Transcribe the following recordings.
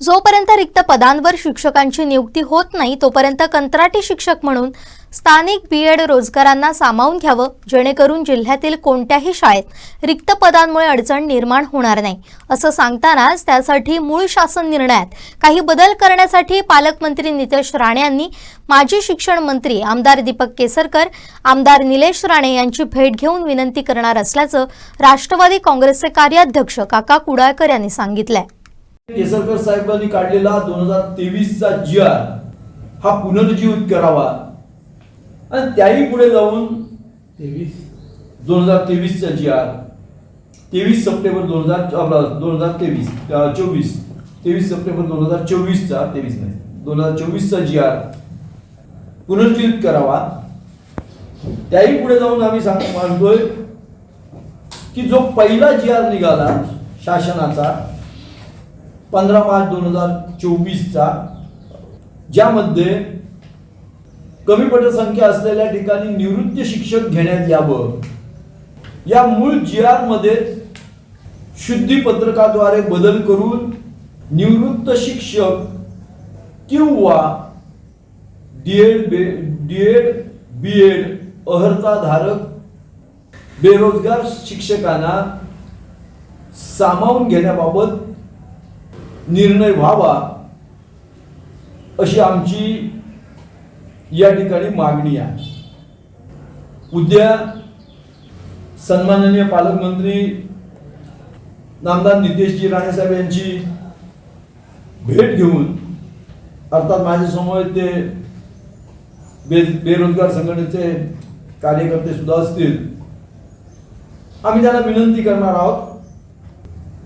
जोपर्यंत रिक्त पदांवर शिक्षकांची नियुक्ती होत नाही तोपर्यंत कंत्राटी शिक्षक म्हणून स्थानिक बी एड रोजगारांना सामावून घ्यावं जेणेकरून जिल्ह्यातील कोणत्याही शाळेत रिक्त पदांमुळे अडचण निर्माण होणार नाही. असं सांगतानाच त्यासाठी मूळ शासन निर्णयात काही बदल करण्यासाठी पालकमंत्री नितेश राणे यांनी माजी शिक्षण मंत्री आमदार दीपक केसरकर आमदार निलेश राणे यांची भेट घेऊन विनंती करणार असल्याचं राष्ट्रवादी काँग्रेसचे कार्याध्यक्ष काका कुडाळकर यांनी सांगितलंय. केसरकर साहेबांनी काढलेला दोन हजार तेवीसचा जी आर हा पुनर्जीवित करावा. आणि त्याही पुढे जाऊन तेवीस. दोन हजार तेवीसचा जी आर तेवीस सप्टेंबर दोन हजार दोन हजार तेवीस चोवीस तेवीस सप्टेंबर दोन हजार चोवीसचा तेवीस नाही दोन हजार चोवीसचा जी आर पुनर्जीवित करावा. त्याही पुढे जाऊन आम्ही सांग मानतोय की जो पहिला जी आर निघाला शासनाचा पंधरा मार्च दोन हजार चोवीसचा ज्यामध्ये कमी पटसंख्या असलेल्या ठिकाणी निवृत्त शिक्षक घेण्यात यावं. या मूळ जी आरमध्ये शुद्धीपत्रकाद्वारे बदल करून निवृत्त शिक्षक किंवा D Ed D Ed B Ed अर्हताधारक बेरोजगार शिक्षकांना सामावून घेण्याबाबत निर्णय व्हावा अशी आमची या ठिकाणी मागणी आहे. उद्या सन्माननीय पालकमंत्री नामदार नितेशजी राणेसाहेब यांची भेट घेऊन अर्थात माझ्यासमोर ते बे बेरोजगार संघटनेचे कार्यकर्ते सुद्धा असतील आम्ही त्यांना विनंती करणार आहोत.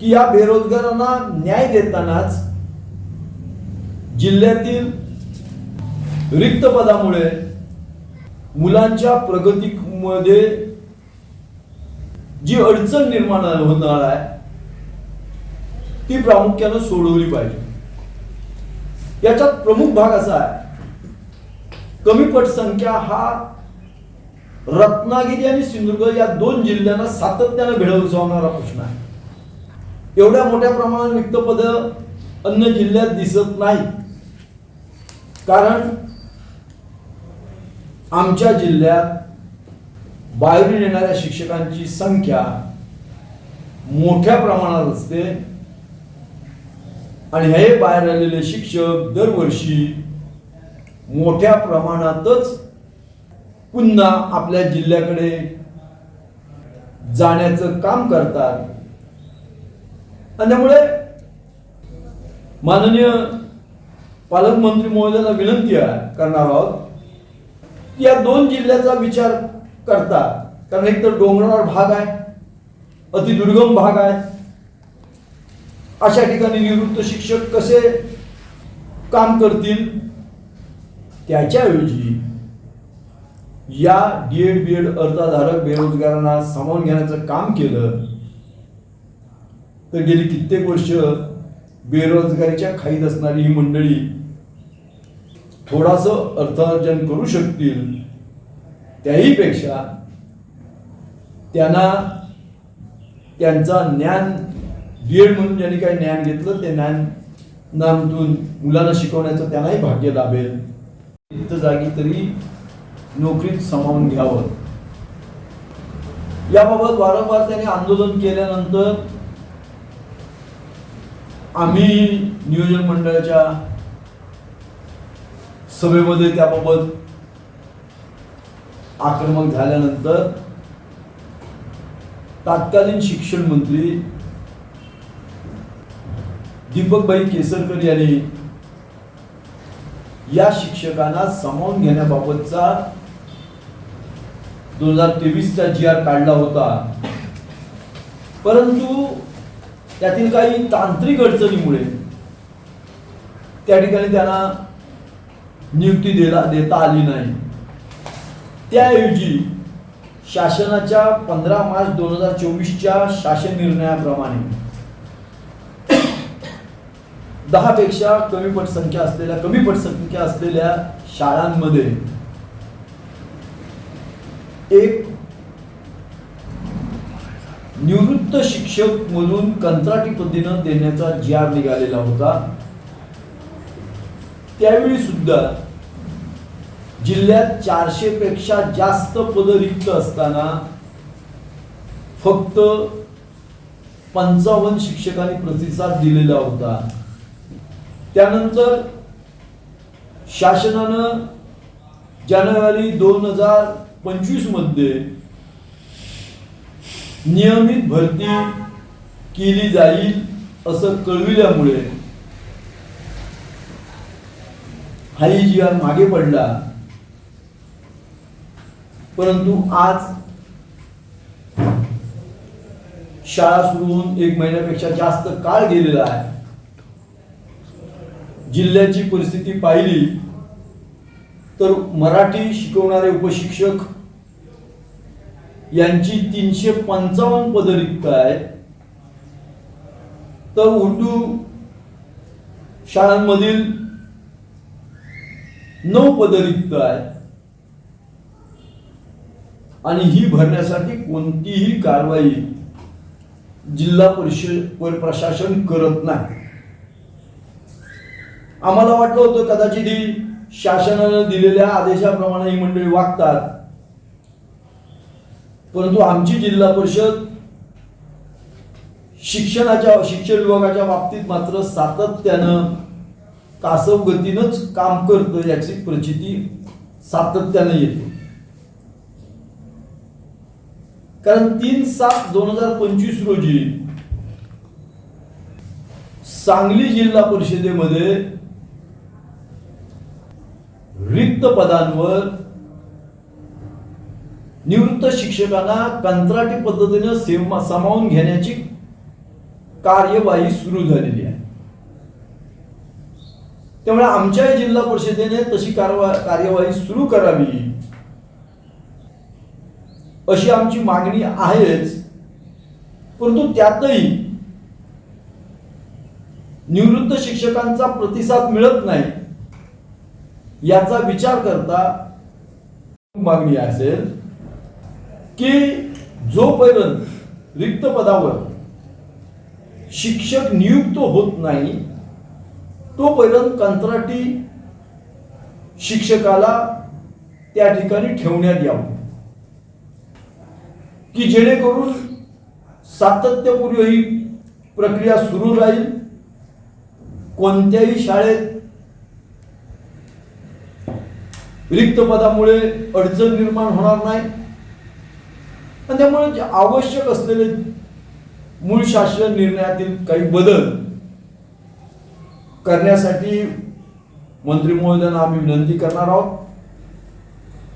की या बेरोजगारांना न्याय देतानाच जिल्ह्यातील रिक्त पदामुळे मुलांच्या प्रगतीमध्ये जी अडचण निर्माण होणार आहे ती प्रामुख्यानं सोडवली पाहिजे. याच्यात प्रमुख भाग असा आहे कमी पटसंख्या हा रत्नागिरी आणि सिंधुदुर्ग या दोन जिल्ह्यांना सातत्यानं भेडवसावणारा प्रश्न आहे. एवढ्या मोठ्या प्रमाणात रिक्त पद अन्य जिल्ह्यात दिसत नाही. कारण आमच्या जिल्ह्यात बाहेरून येणाऱ्या शिक्षकांची संख्या मोठ्या प्रमाणात असते. आणि हे बाहेर आलेले शिक्षक दरवर्षी मोठ्या प्रमाणातच पुन्हा आपल्या जिल्ह्याकडे जाण्याचं काम करतात. आणि त्यामुळे माननीय पालकमंत्री महोदयाला विनंती आहे करणार आहोत. या दोन जिल्ह्याचा विचार करता कारण एक तर डोंगराळ भाग आहे अतिदुर्गम भाग आहे. अशा ठिकाणी निवृत्त शिक्षक कसे काम करतील? त्याच्याऐवजी या डी एड बी एड अर्जाधारक बेरोजगारांना सामावून घेण्याचं काम केलं तर गेली कित्येक वर्ष बेरोजगारीच्या खाईत असणारी ही मंडळी थोडास अर्थार्जन करू शकतील त्याहीपेक्षा त्यांना त्यांचा ज्ञान बी एड म्हणून ज्यांनी काही ज्ञान घेतलं ते ज्ञान नामतून मुलांना शिकवण्याचं त्यांनाही भाग्य लाभेल. रिक्त जागी तरी नोकरीत सामावून घ्यावं. याबाबत वारंवार त्यांनी आंदोलन केल्यानंतर आम्ही नियोजन मंडळाच्या सभेमध्ये त्याबाबत आक्रमक झाल्यानंतर तत्कालीन शिक्षण मंत्री दीपकभाई केसरकर यांनी या शिक्षकांना सामावून घेण्याबाबतचा दोन हजार तेवीसचा जी आर काढला होता. परंतु त्यातील काही तांत्रिक अडचणीमुळे त्या ठिकाणी त्यांना नियुक्ती देला देता आली नाही. त्याऐवजी शासनाच्या पंधरा मार्च दोन हजार चोवीसच्या शासन निर्णयाप्रमाणे दहा पेक्षा कमी पटसंख्या असलेल्या कमी पटसंख्या असलेल्या शाळांमध्ये एक निवृत्त शिक्षक म्हणून कंत्राटी पद्धतीनं देण्याचा जी आर निघालेला होता. त्यावेळी सुद्धा जिल्ह्यात चारशे पेक्षा जास्त पद रिक्त असताना फक्त पंचावन्न शिक्षकांनी प्रतिसाद दिलेला होता. त्यानंतर शासनानं जानेवारी दोन हजार पंचवीसमध्ये नियमित भरती केली जाईल असं कळविल्यामुळे हाही जी आर मागे पडला. परंतु आज शाळा सुरू होऊन एक महिन्यापेक्षा जास्त काळ गेलेला आहे. जिल्ह्याची परिस्थिती पाहिली तर मराठी शिकवणारे उपशिक्षक यांची तीनशे पंचावन्न पद रिक्त आहेत. तर उर्दू शाळांमधील नऊ पद रिक्त आहेत. आणि ही भरण्यासाठी कोणतीही कारवाई जिल्हा परिषद प्रशासन करत नाही. आम्हाला वाटलं होतं कदाचित ही शासनानं दिलेल्या आदेशाप्रमाणे ही मंडळी वागतात. परंतु आमची जिल्हा परिषद शिक्षणाच्या शिक्षण विभागाच्या बाबतीत मात्र सातत्यानं कासव गतीनंच काम करतं याची प्रचिती सातत्यानं येते. कारण तीन सात दोन हजार पंचवीस रोजी सांगली जिल्हा परिषदेमध्ये रिक्त पदांवर निवृत्त शिक्षकांना कंत्राटी पद्धतीने सेमा- सामावून घेण्याची कार्यवाही सुरू झालेली आहे. त्यामुळे आमच्या जिल्हा परिषदेने तशी कारवा कार्यवाही सुरू करावी अशी आमची मागणी आहेच. परंतु त्यातही निवृत्त शिक्षकांचा प्रतिसाद मिळत नाही याचा विचार करता मागणी असेल. की जोपर्यंत रिक्त पदावर शिक्षक नियुक्त होत नाही तोपर्यंत कंत्राटी शिक्षकाला त्या ठिकाणी ठेवण्यात यावं. की जेणेकरून सातत्यपूर्व ही प्रक्रिया सुरू राहील कोणत्याही शाळेत रिक्त पदामुळे अडचण निर्माण होणार नाही. आणि त्यामुळे जे आवश्यक असलेले मूळ शासन निर्णयातील काही बदल करण्यासाठी मंत्री महोदयांना आम्ही विनंती करणार आहोत.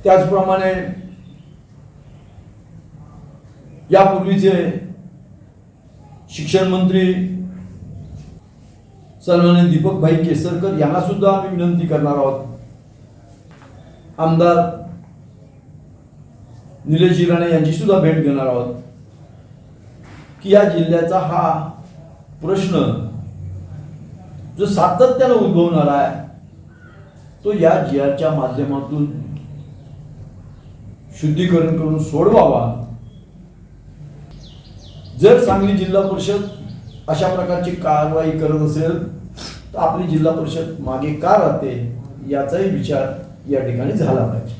त्याचप्रमाणे यापूर्वीचे शिक्षण मंत्री सन्मान्य दीपकभाई केसरकर यांना सुद्धा आम्ही विनंती करणार आहोत. आमदार निलेश राणे यांची सुद्धा भेट घेणार आहोत. की या जिल्ह्याचा हा प्रश्न जो सातत्यानं उद्भवणार आहे तो या जियाच्या माध्यमातून शुद्धीकरण करून सोडवावा. जर सांगली जिल्हा परिषद अशा प्रकारची कारवाई करत असेल तर आपली जिल्हा परिषद मागे का राहते याचाही विचार या ठिकाणी झाला पाहिजे.